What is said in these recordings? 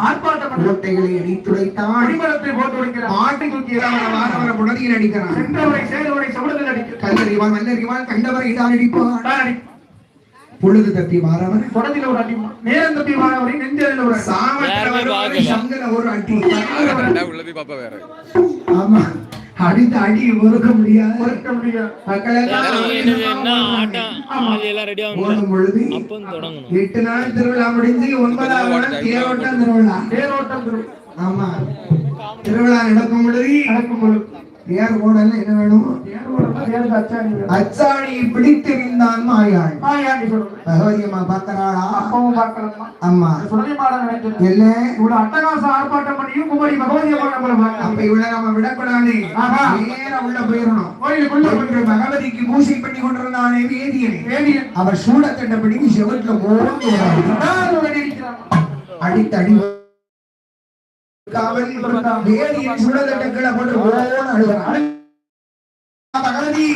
ஆர்ப்பாட்டம் அடித்துடைத்தான் அடிமரத்தை போட்டு உடைக்கிறார் ஆட்டை தூக்கி இளவர புடரியில் அடிக்கிறான் சென்றவரை கல்லறிவான் மல்லறிவான் கண்டவரை இதான் அடிப்பான். பொழுது தப்பி வாரவர குடத்தில் ஒரு அடி நேரம் தப்பி வாழவரை நெஞ்சதில் ஒரு அடி. சாமத்தில சங்கல ஒரு அடி. ரெண்டா உள்ள போய் பாப்பா வேற. ஆமா. அடித்த அடி ஒதுக்க முடியாது. பொழுது எட்டு நாள் திருவிழா முடிஞ்சு ஒன்பதாவது தேரோட்டம் திருவிழா. தேரோட்டம் திரு- ஆமா. திருவிழா நடக்கும் பொழுது தேர் ஓடல என்ன வேணும். அச்சாணியை பிடித்திருந்தான் மாயாள் மாயாண்டி சொல்றது பகவதி அம்மா பார்த்தனாளா அப்பவும் பார்க்கலாமா அம்மா. சுடலை மாட நினைக்கிறேன் இல்ல இவ்வளவு அட்டகாச ஆர்ப்பாட்டம் பண்ணியும் குமரி பகவதி அம்மா அப்ப இவ்வளவு நம்ம விடக்கூடாது. ஆஹா. நேரா உள்ள போயிடணும். கோயிலுக்குள்ள பகவதிக்கு பூஜை பண்ணி கொண்டிருந்தானே வேதியனை. வேதியன். அவர் சூடத்தண்டபடி செவத்துல ஓர்ந்து வராரு. வேதியின் சூடத்தட்ட கீழே போட்டு ஓன்னு அழுகிறான் பகவதி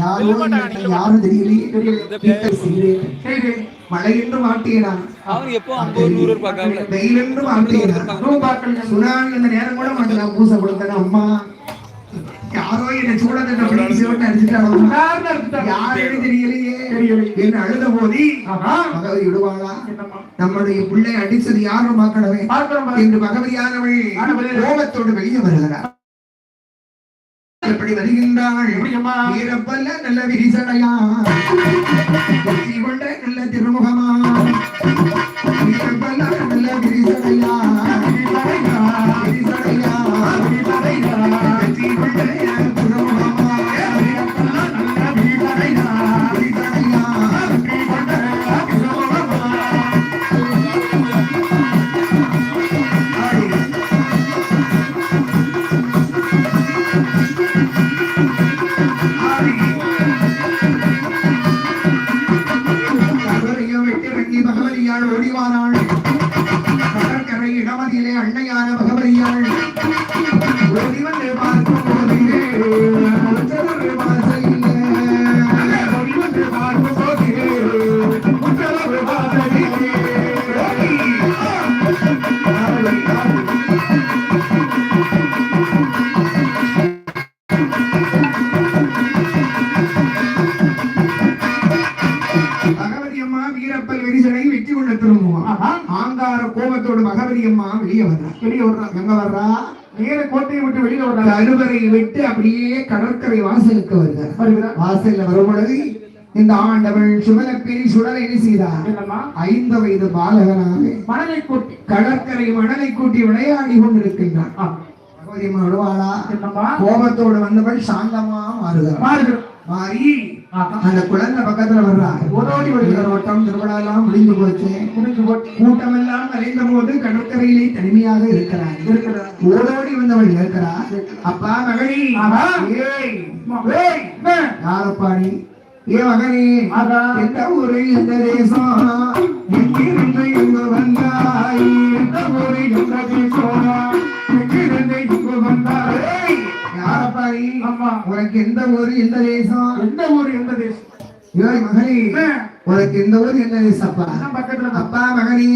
யாரோ என்னை யாரும் தெரியலையே மழை என்று மாட்டியனான் அவனுக்கு எப்போ ஐம்பது நூறு பார்க்காமல வெயில் என்று மாட்டியனான் ரூம் பார்க்கல சுனாமி அந்த நேரம் கூட மாட்டேன். பூசை கொடுத்தேன். அம்மா யாரோ என்னை எடுத்துட்டாங்க யாருன்னு தெரியலையே. தெரியலை. என்று அழுத போதி பகவதி விடுவாளா? நம்முடைய பிள்ளை அடிச்சது யாரும் பார்க்கணுமே. என்று பகவதியானவள். கோபத்தோடு வெளியே வருகிறார் எப்படி வருகின்றாள்? வீரப்பல்ல நல்ல விரிசடையா? நல்ல திருமுகமா? வீரப்பல்ல நல்ல விரிசடையா? விட்டு அப்படியே கடற்கரை வாசலுக்கு வருகிறார். வாசல்ல வரும் பொழுது இந்த ஆண்டவள் சுடலப்பேரி சுடலை என்ன செய்தார்? ஐந்து வயது பாலகனாக மணலை கொட்டி. கடற்கரை மணலை கூட்டி விளையாடி கொண்டிருக்கின்றான். கோபத்தோடு வந்தவள் சாந்தமா மாறுகிறார் மாறி. அந்த குழந்தை பக்கத்துல வர்றா. ஓடோடி வருகிறார் வட்டம் திருவிழா எல்லாம் முடிஞ்சு போச்சு. முடிஞ்சு போட்டு கூட்டம் எல்லாம் கலைந்த போது கடற்கரையிலே தனிமையாக இருக்கிறார். ஓடோடி வந்தவள் இருக்கிறார் அப்பா என்ன? யாரப்பாடி? ஏ மகனே. எந்த ஊரு எந்த தேசம்? எங்கிருந்து எங்கு வந்தாய்? எந்த ஊரு, எந்த தேசம்? ஆமா. உனக்கு எந்த ஊரு எந்த தேசம் எந்த ஊரு, எந்த தேசம்? மகனே? உனக்கு எந்த ஊரு எந்த அதான் பக்கத்துல. அப்பா மகனே.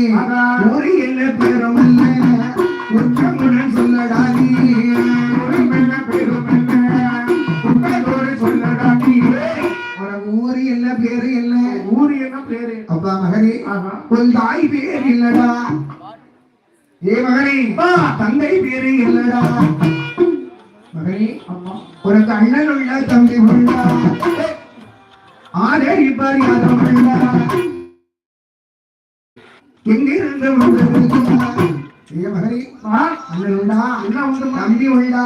ஊரு என்ன பேரும் இல்ல உச்சமுடன் சொல்லடா நீ ஊரு என்ன, பேரு என்ன ஊரு என்ன பேரு அப்பா மகனே. உன் தாய் பேர் இல்லடா ஏ மகனே தந்தை பேரு இல்லடா மகனே அம்மா உனக்கு அண்ணன் உள்ள தம்பி உள்ள ஆதரிப்பார் யாரும் உள்ள எங்கிருந்து? ஏ மகனே ஆ, அண்ணன் உண்டா? என்ன உண்டு தம்பி உண்டா?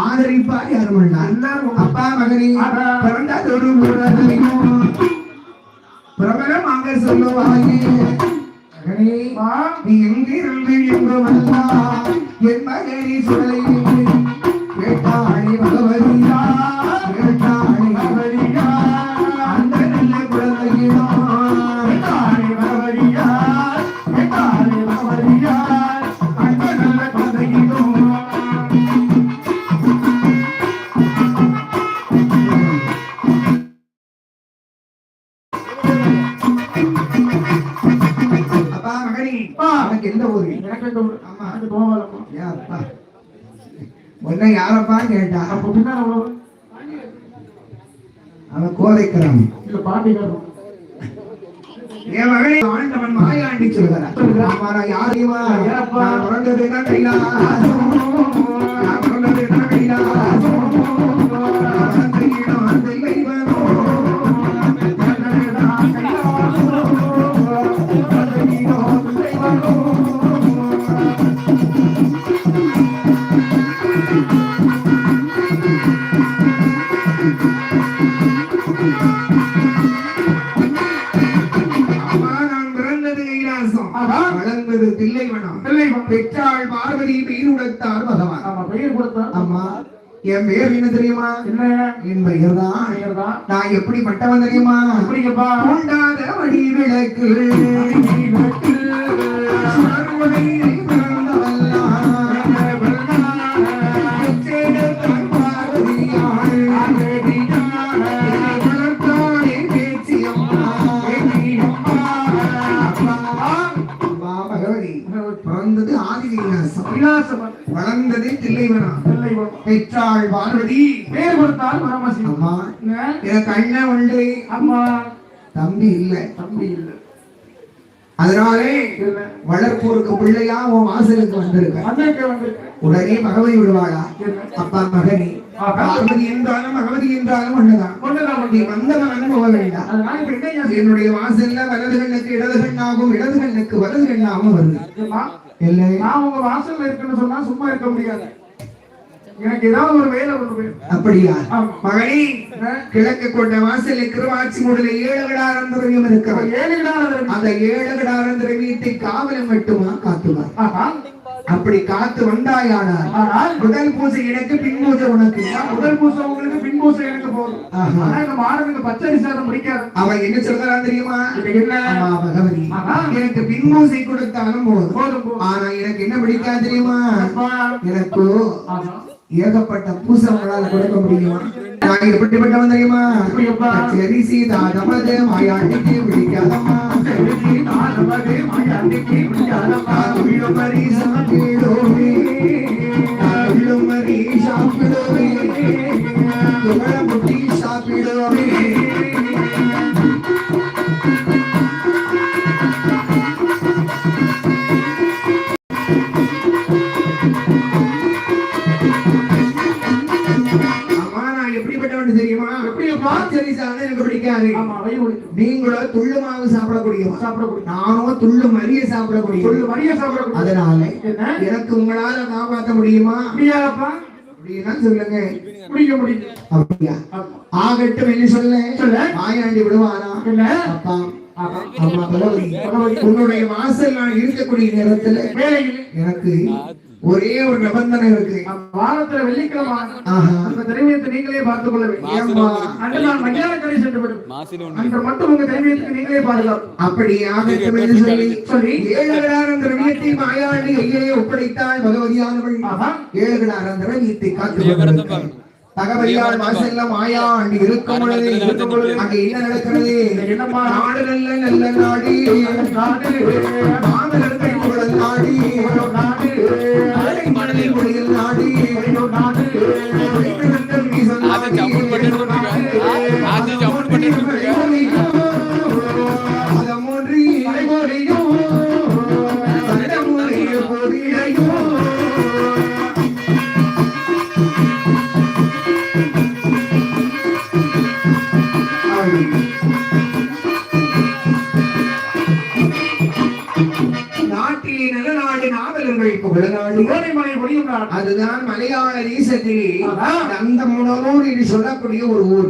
ஆதரிப்பார் யாரும் உண்டா? எல்லாரும் உண்டு. அப்பா மகனே ஆஹா. பிறந்ததொரு ஊரதையும் பிரபலமாக சொல்லுவாயே மகனே ஆ, நீ எங்கிருந்து எங்கு வந்தா என் மகனி சுடலை உன்னை யாரப்பா கேட்டா? அப்ப பின்னால அவன் கோதைக்கிறான். இல்ல பாண்டிகாரன் என் மகனை ஆண்டவன் மாயாண்டி நான் யாரையுமா ஏப்பா? நான் மீனுடைத்தார் பகவான் ஆமா பெயர் என் பெயர் என்ன தெரியுமா? என்ன? என் பெயர் தான் நான் எப்படிப்பட்டவன் தெரியுமா? அப்படிங்கப்பா தூண்டாத வழி விளக்கு வளர்ந்தது தில்லைவனம் தில்லைவனம். பெற்றாள் பார்வதி. பேர் கொடுத்தால் அம்மா? எனக்கு அண்ணன் உண்டு. அம்மா. தம்பி இல்லை. தம்பி இல்ல. அதனாலே வளர்ப்போருக்கு பிள்ளையா உன் வாசலுக்கு வந்திருக்க. உடனே பகவதி விடுவாளா? அப்பா மகனி பார்வதி என்றாலும் பகவதி என்றாலும் ஒண்ணுதான். ஒண்ணுதான் நீ ஒண்ணு. வந்த மகன் போக வேண்டாம் அதனால இப்ப என்ன என்னுடைய வாசல்ல வலது கண்ணுக்கு இடது கண்ணாகும் இடது கண்ணுக்கு வலது கண்ணாகவும் வருது இல்லை. நான் உங்க வாசல்ல இருக்குன்னு சொன்னா சும்மா இருக்க முடியாது. எனக்கு ஏதாவது ஒரு வேலை வேணும். அப்படியா. மகனி கிழக்கு கொண்ட வாசல் கிருவாச்சி மூடல ஏழு கிடாரம் திரவியம் இருக்கிறது ஏழு. அந்த கிடாரம் திரவியத்தை காவலம் மட்டுமா காத்துவா ஆஹா. அப்படி காத்து வந்தாயானார் ஆனால் முதல் பூஜை எனக்கு பின் பூஜை உனக்கு. முதல் பூசை உங்களுக்கு பின் பூசை எனக்கு போதும். ஆனா இந்த மாணவனுக்கு பச்சை சாதம் பிடிக்காது. அவன் என்ன சொல்றான் தெரியுமா? என்ன? பகவதி. எனக்கு பின் பூஜை கொடுத்தாலும் போதும். போதும் ஆனா எனக்கு என்ன பிடிக்காது தெரியுமா. எனக்கு. ஏகப்பட்ட பூசை உங்களால கொடுக்க முடியுமா? ఎప్పుడెప్పుడు ఉందమ్మా చెరి సీత తమదే మాయానికి విడికాలమ్మా చెరి సీత తమదే మాయానికి విడికాలమ్మా వీడు మరి సాపిలోవి వీడు మరి సాపిలోవి తుమల ముట్టి சாப்பிடக்கூடியவன் சாப்பிடக்கூடிய. நானும் துள்ளு மறிய சாப்பிடக்கூடியவன் சொல்லு, வரியா சாப்பிடக்கூடிய. அதனால என்ன? எனக்கு உங்களால காப்பாற்ற முடியுமா முடியாதப்பா? அப்படின்னா சொல்லுங்க முடிக்க முடியும். அப்படியா. ஆகட்டும் என்று சொல்ல சொல்லு. மாயாண்டி விடுவானா என்ன? அப்பா உன்னுடைய வாசல் நான் இருக்கக்கூடிய நேரத்துல எனக்கு ஒரே ஒரு நிபந்தனை இருக்கு. வாரத்துல வெள்ளிக்கிழமை. அந்த நீங்களே பார்த்துக் கொள்ள வேண்டும் அன்று நான் மஞ்சால கடை சென்று விடும் மாசில ஒண்ணு அன்று மட்டும் உங்க திரைவியத்துக்கு நீங்களே பாதுகாப்பு. அப்படி ஆகட்டும் என்று சொல்லி? திரவியத்தை மாயாண்டி கையிலே ஒப்படைத்தாள் பகவதியானவள். ஏழுகடாரம் திரவியத்தை காத்து. தகவலியால் மாயாண்டி இருக்கும் பொழுது இருக்கும் பொழுது அங்க என்ன நடக்கிறது? நாடு நல்ல நல்ல நாடி. நாடி நாடு. நாடை দুজনই அதுதான் மலையாள தேசத்திலே ஆஹா. நந்தமுனூர் என்று சொல்லக்கூடிய ஒரு ஊர்.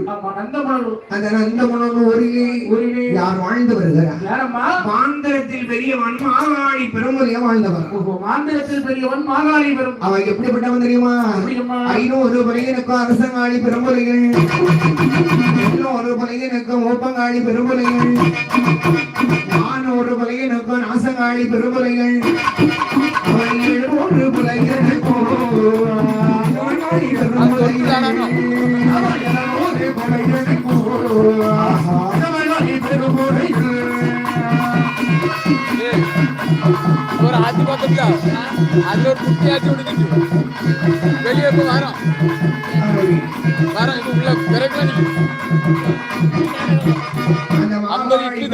அந்த நந்தமுனூர் ஊரிலே ஊரிலே. யார் வாழ்ந்து வருகிறார்? மாந்திரத்தில் பெரியவன் மாகாளி பெருமுறைய வாழ்ந்தவர். மாந்திரத்தில் பெரியவன் மாகாளி பெரும். அவன் எப்படிப்பட்டவன் தெரியுமா? ஐநூறு பலையனுக்கும் அரசங்காளி பெருமுறைகள் இன்னொரு பலையனுக்கும் ஓப்பங்காளி பெருமுறைகள் நானூறு பலையனுக்கும் நாசங்காளி பெருமுறைகள் அவன் எழுநூறு பலையனுக்கும் ஓப்பங்காளி பெருமுறைகள். அவன் எழுநூறு பலையனுக்கும் ஆஹா. மாகாளி பெருமுறைகள். ஏய், ஒரு ஆத்து பக்கத்துல அதுல ஒரு குட்டியாச்சு விடுச்சு வெளியே இப்ப வரோம் வரோம் இப்ப உள்ள ஐம்பது இட்லி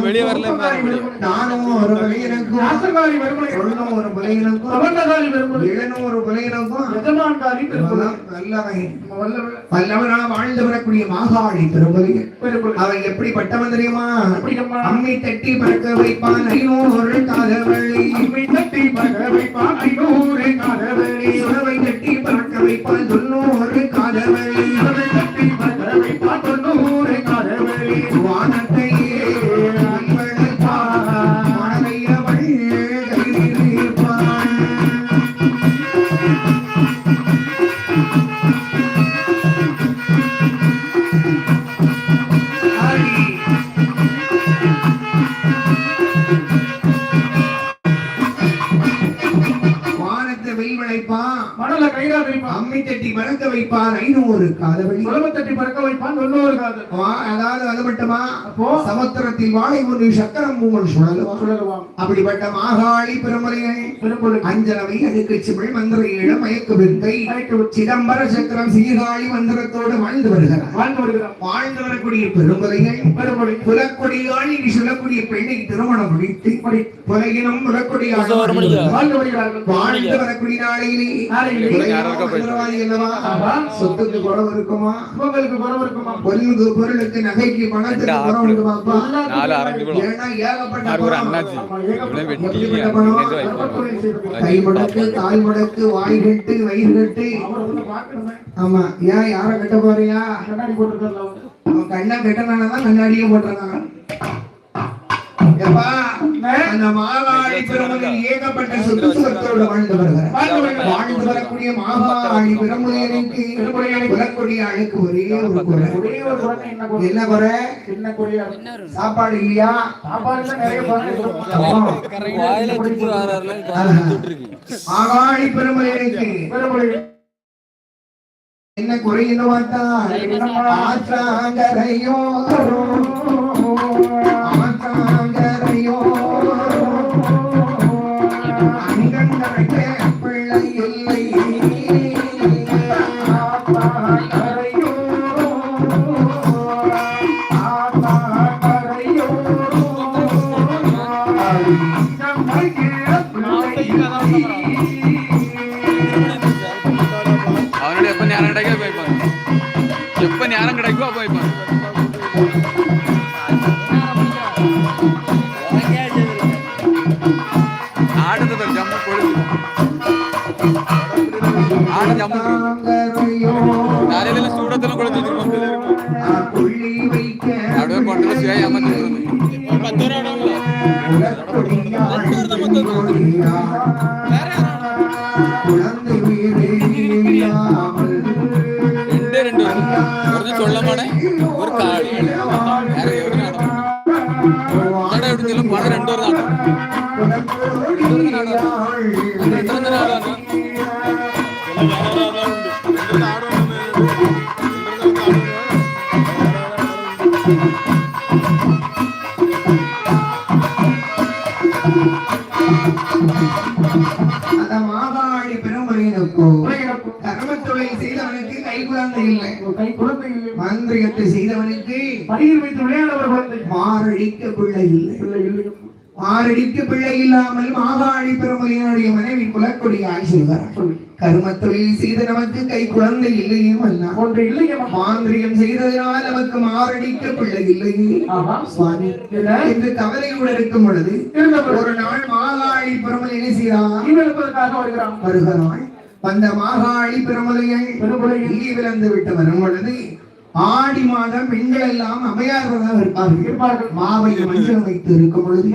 வெளியே வரல நானும் ஒரு பெருமளை வல்லவன் வல்லவன் வல்லவனாக வாழ்ந்து வரக்கூடிய மாகாளி பெருமதி பெருமளை அவன் எப்படிப்பட்டவன் தெரியுமா? அம்மி தட்டி பறக்க வைப்பான் ஐநூறு காதவழி அம்மை தட்டி பகர வைப்பான் ஐநூறு காதவழி சுரவை தட்டி பறக்க வைப்பான் தொண்ணூறு காதவழி கைரா வைப்பான். அம்மி தட்டி பறக்க வைப்பான் ஐநூறு காதவழி. தட்டி பறக்க வைப்பான் தொண்ணூறு காதல். அதாவது அது மட்டுமா? அப்போ? சமுத்திரத்தில் வாழை ஒன்று சக்கரம் மூவல் சுழலுவான். சுழலுவான். அப்படிப்பட்ட மாகாளி பெருமலையை அடுக்கு சிமிழ் மந்திர மயக்கு வச்சு சிதம்பர சக்கரம் சீர்காழி மந்திரத்தோடு வாழ்ந்து வருகிறார். வாழ்ந்து வரக்கூடிய பெருமளை புலக்கொடியாள் சொல்லக்கூடிய பெண்ணை திருமணம் முடித்து புலையினம் புலக்கொடியாள் வாழ்ந்து வருகிறார்கள். வாழ்ந்து வரக்கூடிய நாளையிலே சொத்துக்கு குறவு இருக்குமா? உங்களுக்கு குறவு இருக்குமா? பொருளுக்கு பொருளுக்கு நகைக்கு பணத்துக்கு குறவு இருக்குமாப்பா? ஏன்னா ஏகப்பட்ட. கை முடக்கு கால் முடக்கு வாய் கட்டு வயிறு கட்டு. அவரை வந்து பார்க்கணுமே ஆமா. ஏன் யார கட்ட போறியா கண்ணாடி. அவன் கண்ணா கட்டனாலதான் கண்ணாடியே போட்டிருக்காங்க அந்த மாகாளி பெருமதில் ஏகப்பட்ட சொத்து சுகத்தோடு வாழ்ந்து வருகிறார். வாழ்ந்து வரக்கூடிய மாகாளி பெருமுறையனுக்கு குலக்கூடிய அழுக்கு ஒரே ஒரு குறை. ஒரே ஒரு குழந்தை என்ன குறை? என்ன குறை? சாப்பாடு இல்லையா? நிறைய என்ன ஆற்றாங்கரையோ again. കുറച്ച് ചൊള്ളമാണ് ഒരു കാട് വേറെ ഒരു നാടകം ഇവിടെ എവിടെയെങ്കിലും പണം രണ്ടുപേർ നാടകം എത്ര നാടാണ് அந்த கர்மத்தொழில் செய்தவனுக்கு கை குழந்தை இல்லை கை குழந்தை இல்லை. மாந்திரிகத்தை செய்தவனுக்கு படியில் வைத்து விளையாடவர் குழந்தை. மாரடிக்க பிள்ளை இல்லை. பிள்ளை இல்லை. மாரடிக்க பிள்ளை இல்லாமல் மாகாளி பெருமுறையினுடைய மனைவி குலக்கொடியாய் சொல்கிறார் கர்ம தொழில் செய்த நமக்கு கை குழந்தை இல்லையே அல்ல ஒன்று இல்லையே மாந்திரிகம் செய்ததினால் நமக்கு மாரடிக்க பிள்ளை இல்லையே. சுவாமி? என்று கவலையுடன் இருக்கும் பொழுது ஒரு நாள் மாகாளி பெருமலை என்ன செய்கிறார் வருகிறான். வந்த மாகாளி பெருமலையை பெருமுறையில் ஈ விளந்து விட்டு வரும் பொழுது ஆடி மாதம் பெண்கள் எல்லாம் அமையார்களாக இருப்பார்கள். இருப்பார்கள். மாவை மஞ்சள் வைத்து இருக்கும் பொழுது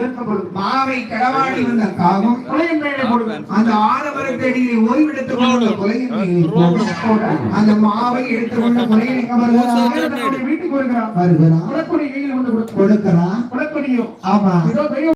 மாவை களவாடி வந்த காகம் கொலையின் அந்த ஆடவரத்தடியை ஓய்வெடுத்துக் கொண்ட கொலையின். அந்த மாவை எடுத்துக்கொண்ட கொலையை எங்க வருகிறார் தன்னுடைய வீட்டுக்கு வருகிறான் வருகிறார். குலக்கொடியும் ஆமா